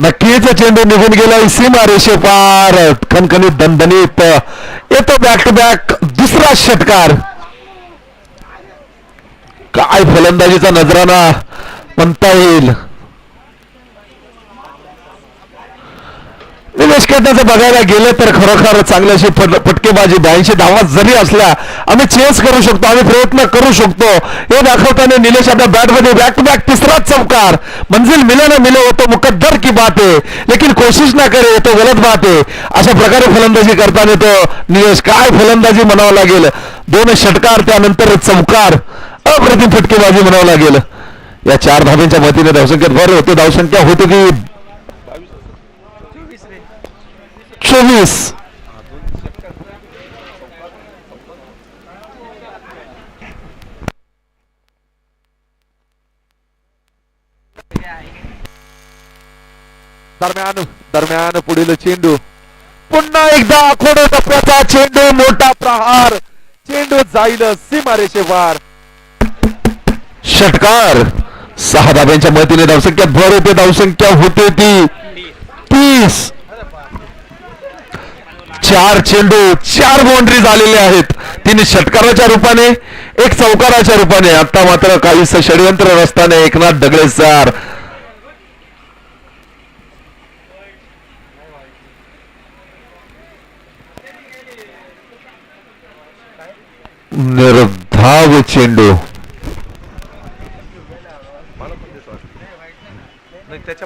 नक्कीच चेंडू निघून गेला. सीमा रेषे पार खणखणीत दणदणीत. येतो बॅक टू बॅक दुसरा षटकार. काय फलंदाजीचा नजराना म्हणता येईल. निलेश बघायला गेलं तर खरोखर चांगल्याशी फटकेबाजी ब्याऐंशी धावा जरी असल्या आम्ही चेस करू शकतो आम्ही प्रयत्न करू शकतो. हे दाखवताना निलेश आपल्या बॅटमध्ये बॅक टू बॅक तिसरा चौकार. मंजिल मिले ना मिले होतो मुकद्दर की बात आहे. लेकिन कोशिश ना करे तो गलत बात आहे. अशा प्रकारे फलंदाजी करताना तो निलेश काय फलंदाजी म्हणावं लागेल. दोन षटकार त्यानंतर चौकार. अप्रतिम फटकेबाजी म्हणावं लागेल. या चार धाब्यांच्या मतीने धावसंख्येत भर होते धावसंख्या होती की चोवीस दरम्यान दरम्यान पुढील चेंडू. पुन्हा एकदा आखोडो टप्प्याचा चेंडू मोठा प्रहार. चेंडू जाईल सीमारेषेवर. षटकार. सहा धाब्यांच्या मतीने धावसंख्यात भर होते धावसंख्या होते ती. तीस. चार चेंडू चार बाउंड्री झालेले आहेत. तीन षटकाराच्या रूपाने एक चौकाराच्या रूपाने आता मात्र काहीस षडयंत्र रस्त्याने एकनाथ दगडे सर निर्धाव चेंडू.